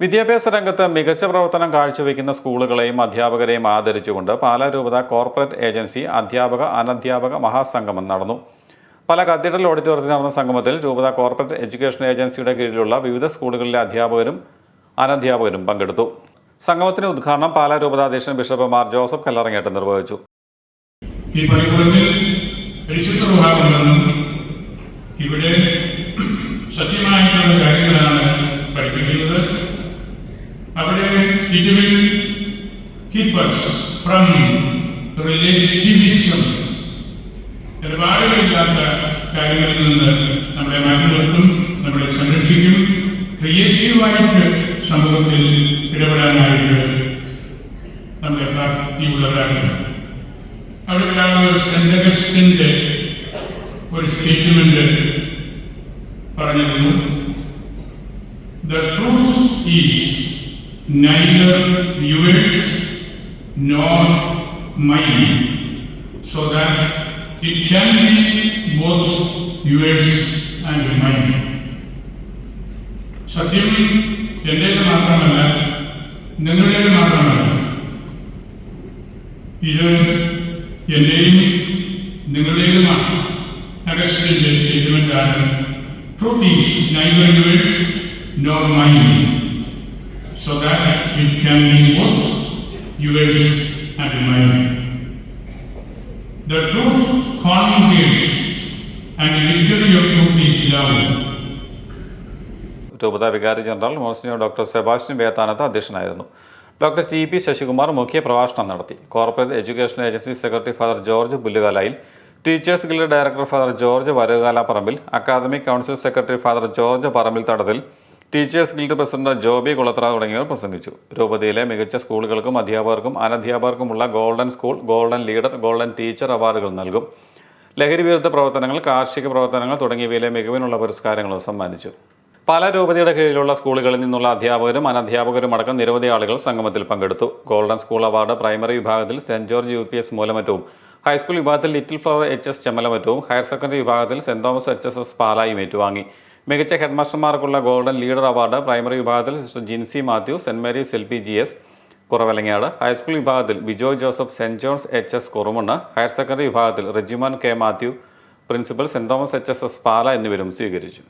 വിദ്യാഭ്യാസ രംഗത്ത് മികച്ച പ്രവർത്തനം കാഴ്ചവെക്കുന്ന സ്കൂളുകളെയും അധ്യാപകരെയും ആദരിച്ചുകൊണ്ട് പാലാ രൂപത കോർപ്പറേറ്റ് ഏജൻസി അധ്യാപക അനധ്യാപക മഹാസംഗമം നടന്നു. പല കത്തീഡ്രൽ ഓഡിറ്റോറിയത്തിൽ നടന്ന സംഗമത്തിൽ രൂപത കോർപ്പറേറ്റ് എഡ്യൂക്കേഷൻ ഏജൻസിയുടെ കീഴിലുള്ള വിവിധ സ്കൂളുകളിലെ അധ്യാപകരും അനധ്യാപകരും പങ്കെടുത്തു. സംഗമത്തിന്റെ ഉദ്ഘാടനം പാലാ രൂപതാധ്യക്ഷൻ ബിഷപ്പ് മാർ ജോസഫ് കല്ലറങ്ങേട്ട് നിർവഹിച്ചു. ഇവിടെ സത്യമായിട്ടുള്ള കാര്യങ്ങളാണ് പഠിപ്പിക്കുന്നത്. അവിടെ it will keep us from relativism. നിലവാരമില്ലാത്ത കാര്യങ്ങളിൽ നിന്ന് നമ്മളെ മാറ്റി നിർത്തും നമ്മളെ സംരക്ഷിക്കും ക്രിയേറ്റീവായിട്ട് സമൂഹത്തിൽ ഇടപെടാനായിട്ട് നമ്മളെ പ്രാപ്തിയുള്ളവരാണ് അവിടെ ഒരാൾ സെന്റ് ഒരു സ്റ്റേറ്റ്മെന്റ് പറഞ്ഞിരുന്നു the truth is neither yours nor mine so that it can be both yours and mine സത്യം എന്റേത് മാത്രമല്ല നിങ്ങളുടേത് മാത്രമല്ല ഇത് എന്റെയും നിങ്ങളുടേതുമാണ് അഗസ്റ്റിന്റെ സ്റ്റേറ്റ്മെന്റ് ആണ് truth is neither yours nor mine it can be what you guys have in mind. The truth communicates and the victory of truth is love. രൂപത വികാരി general monsignor doctor Sebastian Bethanath അധ്യക്ഷനായിരുന്നു doctor T P Sasikumar മുഖ്യ പ്രഭാഷണം നടത്തി corporate education agency secretary father George Pullukalayil teachers guild director father George Varakala Parambil academic council secretary father George Parambil Thadathil teachers guild president Joby Kulathra തുടങ്ങിയവർ പ്രസംഗിച്ചു. രൂപതയിലെ മികച്ച സ്കൂളുകൾക്കും അധ്യാപകർക്കും അനധ്യാപകർക്കുമുള്ള golden school golden leader golden teacher അവാർഡുകൾ നൽകും. ലഹരി വിരുദ്ധ പ്രവർത്തനങ്ങൾ കാർഷിക പ്രവർത്തനങ്ങൾ തുടങ്ങിയവയിലെ മികവിനുള്ള പുരസ്കാരങ്ങളും സമ്മാനിച്ചു. പല രൂപതയുടെ കീഴിലുള്ള സ്കൂളുകളിൽ നിന്നുള്ള അധ്യാപകരും അനധ്യാപകരും അടക്കം നിരവധി ആളുകൾ സംഗമത്തിൽ പങ്കെടുത്തു. ഗോൾഡൻ സ്കൂൾ അവാർഡ് പ്രൈമറി വിഭാഗത്തിൽ saint George U P S മൂലമറ്റവും high school വിഭാഗത്തിൽ ലിറ്റിൽ ഫ്ലവർ എച്ച് എസ് ചെമ്മലമറ്റവും ഹയർ സെക്കൻഡറി വിഭാഗത്തിൽ saint Thomas H S S പാലായും ഏറ്റുവാങ്ങി. മികച്ച ഹെഡ്മാസ്റ്റർമാർക്കുള്ള ഗോൾഡൻ ലീഡർ അവാർഡ് പ്രൈമറി വിഭാഗത്തിൽ sister Jincy Mathew saint Mary's L P G S Kuravalangad high school വിഭാഗത്തിൽ Bijoy Joseph saint John's H S Kurumannu higher secondary വിഭാഗത്തിൽ Rejiman K Mathew principal saint Thomas H S S Pala എന്നിവരും സ്വീകരിച്ചു.